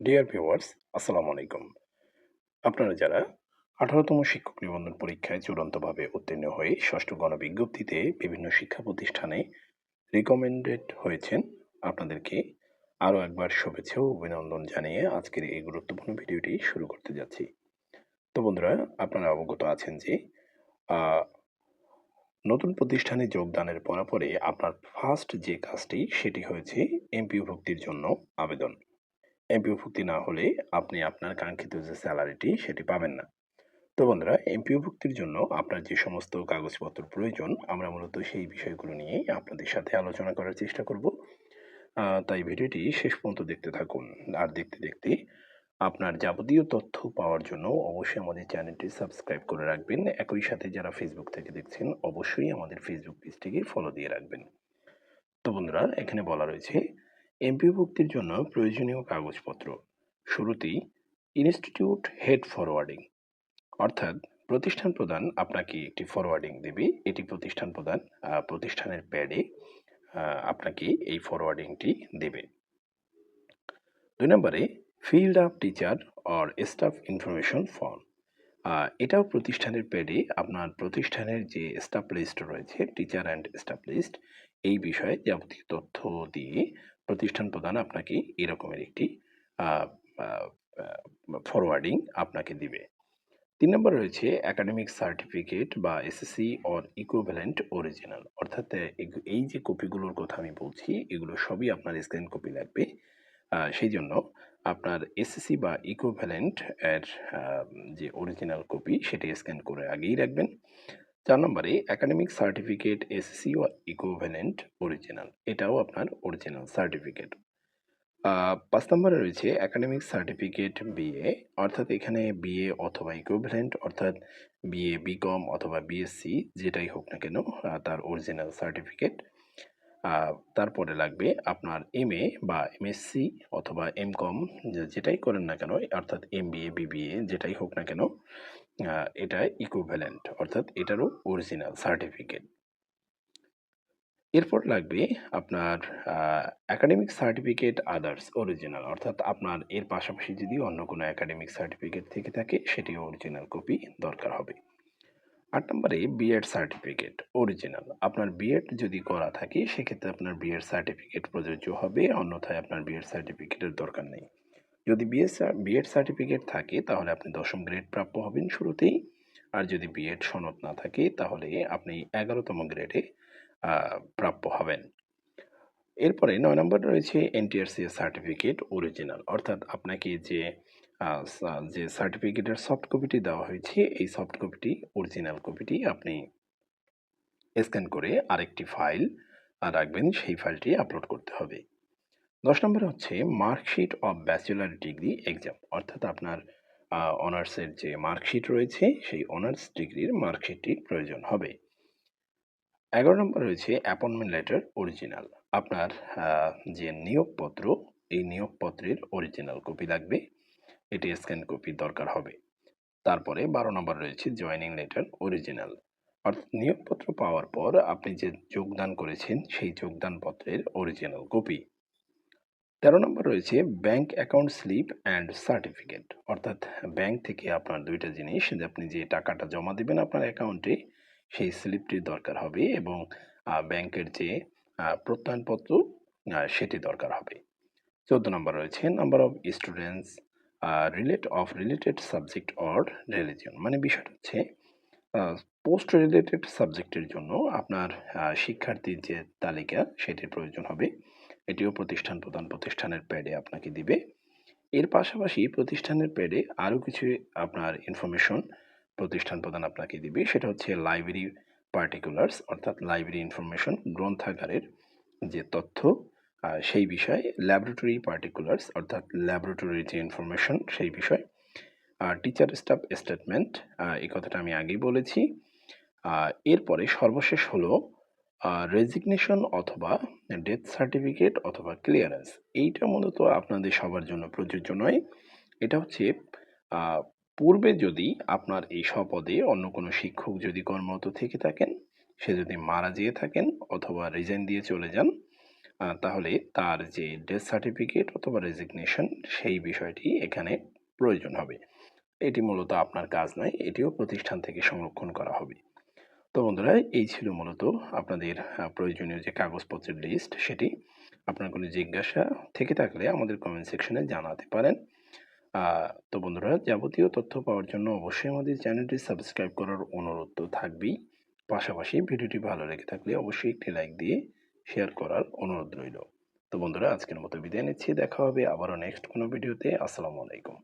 Dear viewers আসসালামু আলাইকুম। আপনারা যারা আঠারোতম শিক্ষক নিবন্ধন পরীক্ষায় চূড়ান্তভাবে উত্তীর্ণ হয়ে ষষ্ঠ গণবিজ্ঞপ্তিতে বিভিন্ন শিক্ষা প্রতিষ্ঠানে রিকমেন্ডেড হয়েছেন, আপনাদেরকে আরও একবার শুভেচ্ছা ও অভিনন্দন জানিয়ে আজকের এই গুরুত্বপূর্ণ ভিডিওটি শুরু করতে যাচ্ছি। তো বন্ধুরা, আপনারা অবগত আছেন যে নতুন প্রতিষ্ঠানে যোগদানের পরাপরে আপনার ফার্স্ট যে কাজটি, সেটি হয়েছে এমপিও ভুক্তির জন্য আবেদন। এমপিও ভুক্তি না হলে আপনি আপনার কাঙ্ক্ষিত যে স্যালারিটি, সেটি পাবেন না। তো বন্ধুরা এমপিও ভুক্তির জন্য আপনার যে সমস্ত কাগজপত্র প্রয়োজন, আমরা মূলত সেই বিষয়গুলো নিয়েই আপনাদের সাথে আলোচনা করার চেষ্টা করব। তাই ভিডিওটি শেষ পর্যন্ত দেখতে থাকুন। আর দেখতে দেখতে আপনার যাবতীয় তথ্য পাওয়ার জন্য অবশ্যই আমাদের চ্যানেলটি সাবস্ক্রাইব করে রাখবেন। একই সাথে যারা ফেসবুক থেকে দেখছেন, অবশ্যই আমাদের ফেসবুক পেজটিকে ফলো দিয়ে রাখবেন। তো বন্ধুরা, এখানে বলা রয়েছে এমপিও ভুক্তির জন্য প্রয়োজনীয় কাগজপত্র। শুরুতেই ইনস্টিটিউট হেড ফরওয়ার্ডিং। অর্থাৎ প্রতিষ্ঠান প্রদান আপনাকে একটি ফরওয়ার্ডিং দেবে। এটি প্রতিষ্ঠান প্রদান প্রতিষ্ঠানের প্যাডে আপনাকে এই ফরওয়ার্ডিংটি দেবে। দুই নম্বরে, field up teacher or staff information form. এটাও প্রতিষ্ঠানের প্যাডে আপনার প্রতিষ্ঠানের যে স্টাফ লিস্ট রয়েছে, টিচার অ্যান্ড স্টাফ লিস্ট, এই বিষয়ে যাবতীয় তথ্য দিয়ে প্রতিষ্ঠান প্রদান আপনাকে এরকমের একটি ফরওয়ার্ডিং আপনাকে দিবে। তিন নম্বর রয়েছে একাডেমিক সার্টিফিকেট বা এসএসসি অর ইকুইভ্যালেন্ট অরিজিনাল অর্থাৎ এই যে কপিগুলোর কথা আমি বলছি, এগুলো সবই আপনার স্ক্যান কপি লাগবে। সেই জন্য আপনার এসএসসি বা ইকুইভ্যালেন্ট এর যে অরিজিনাল কপি সেটি স্ক্যান করে আগেই রাখবেন। চার নম্বরে একাডেমিক সার্টিফিকেট এসএসসি ও ইকুইভ্যালেন্ট অরিজিনাল এটাও আপনার অরিজিনাল সার্টিফিকেট পাঁচ নম্বরে রয়েছে একাডেমিক সার্টিফিকেট বিএ অর্থাৎ এখানে বিএ অথবা ইকুইভ্যালেন্ট অর্থাৎ বিএ বিকম অথবা বিএসসি যেটাই হোক না কেন তার অরিজিনাল সার্টিফিকেট তারপরে লাগবে আপনার এমএ বা এমএসসি অথবা এম কম যেটাই করেন না কেন, অর্থাৎ এম বিএ বিবিএ যেটাই হোক না কেন এটা ইকুইভ্যালেন্ট অর্থাৎ এটারও অরিজিনাল সার্টিফিকেট এরপর লাগবে আপনার একাডেমিক সার্টিফিকেট আদার্স অরিজিনাল অর্থাৎ আপনার এর পাশাপাশি যদি অন্য কোনো একাডেমিক সার্টিফিকেট থেকে থাকে, সেটিও অরিজিনাল কপি দরকার হবে। আট নম্বরে বিএড সার্টিফিকেট অরিজিনাল আপনার বিএড যদি করা থাকে, সেক্ষেত্রে আপনার বিএড সার্টিফিকেট প্রযোজ্য হবে, অন্যথায় আপনার বিএড সার্টিফিকেটের দরকার নেই। যদি বিএস বিএড সার্টিফিকেট থাকে, তাহলে আপনি দশম গ্রেড প্রাপ্য হবেন শুরুতেই। আর যদি বিএড সনদ না থাকে, তাহলে আপনি এগারোতম গ্রেডে প্রাপ্য হবেন। এরপরে নয় নম্বর রয়েছে এনটিআরসি সার্টিফিকেট অরিজিনাল অর্থাৎ আপনাকে যে যে সার্টিফিকেটের সফট কপিটি দেওয়া হয়েছে, এই সফট কপিটি অরিজিনাল কপিটি আপনি স্ক্যান করে আরেকটি ফাইল রাখবেন, সেই ফাইলটি আপলোড করতে হবে। দশ নম্বর হচ্ছে marksheet of bachelor degree exam. অর্থাৎ আপনার অনার্সের যে মার্কশিট রয়েছে, সেই অনার্স ডিগ্রির মার্কশিটটি প্রয়োজন হবে। এগারো নম্বর রয়েছে অ্যাপয়েন্টমেন্ট লেটার অরিজিনাল। আপনার যে নিয়োগপত্র, এই নিয়োগপত্রের অরিজিনাল কপি লাগবে। এটি স্ক্যান কপি দরকার হবে। তারপরে বারো নম্বর রয়েছে জয়েনিং লেটার অরিজিনাল। অর্থাৎ নিয়োগপত্র পাওয়ার পর আপনি যে যোগদান করেছেন, সেই যোগদানপত্রের অরিজিনাল কপি। তেরো নম্বর রয়েছে bank account slip and certificate অর্থাৎ ব্যাংক থেকে আপনার দুইটা জিনিস যে আপনি যে টাকাটা জমা দেবেন আপনার অ্যাকাউন্টে সেই স্লিপটির দরকার হবে এবং ব্যাংকের যে প্রত্যয়নপত্র সেটি দরকার হবে। চোদ্দ নম্বর রয়েছে number of students relate of related subject or religion মানে বিষয়টা হচ্ছে পোস্ট রিলেটেড সাবজেক্টের জন্য আপনার শিক্ষার্থীর যে তালিকা, সেটির প্রয়োজন হবে। এটিও প্রতিষ্ঠান, প্রধান প্রতিষ্ঠানের প্যাডে আপনাকে দিবে। এর পাশাপাশি প্রতিষ্ঠানের প্যাডে আরও কিছু আপনার ইনফরমেশন প্রতিষ্ঠান প্রদান আপনাকে দিবে। সেটা হচ্ছে লাইব্রেরি পার্টিকুলার্স অর্থাৎ লাইব্রেরি ইনফরমেশন গ্রন্থাগারের যে তথ্য সেই বিষয়ে ল্যাবরেটরি পার্টিকুলার্স অর্থাৎ ল্যাবরেটরির যে ইনফরমেশন সেই বিষয়। আর টিচার স্টাফ স্টেটমেন্ট এই কথাটা আমি আগেই বলেছি। এরপরে সর্বশেষ হলো রেজিগনেশন অথবা ডেথ সার্টিফিকেট অথবা ক্লিয়ারেন্স এইটা মূলত আপনাদের সবার জন্য প্রযোজ্য নয় এটা হচ্ছে পূর্বে যদি আপনার এই স্বপদে অন্য কোনো শিক্ষক যদি কর্মরত থেকে থাকেন সে যদি মারা যেয়ে থাকেন অথবা রিজাইন দিয়ে চলে যান তাহলে তার যে ডেথ সার্টিফিকেট অথবা রেজিগনেশন সেই বিষয়টি এখানে প্রয়োজন হবে। এটি মূলত আপনার কাজ নয়, এটিও প্রতিষ্ঠান থেকে সংরক্ষণ করা হবে। তো বন্ধুরা, এই ছিল মূলত আপনাদের প্রয়োজনীয় যে কাগজপত্রের লিস্ট সেটি। আপনার কোনো জিজ্ঞাসা থেকে থাকলে আমাদের কমেন্ট সেকশনে জানাতে পারেন। তো বন্ধুরা, যাবতীয় তথ্য পাওয়ার জন্য অবশ্যই আমাদের চ্যানেলটি সাবস্ক্রাইব করার অনুরোধ তো থাকবেই। পাশাপাশি ভিডিওটি ভালো লেগে থাকলে অবশ্যই একটি লাইক দিয়ে শেয়ার করার অনুরোধ রইল। তো বন্ধুরা, আজকের মতো বিদায় নিচ্ছি। দেখা হবে আবারও নেক্সট কোনো ভিডিওতে। আসসালামু আলাইকুম।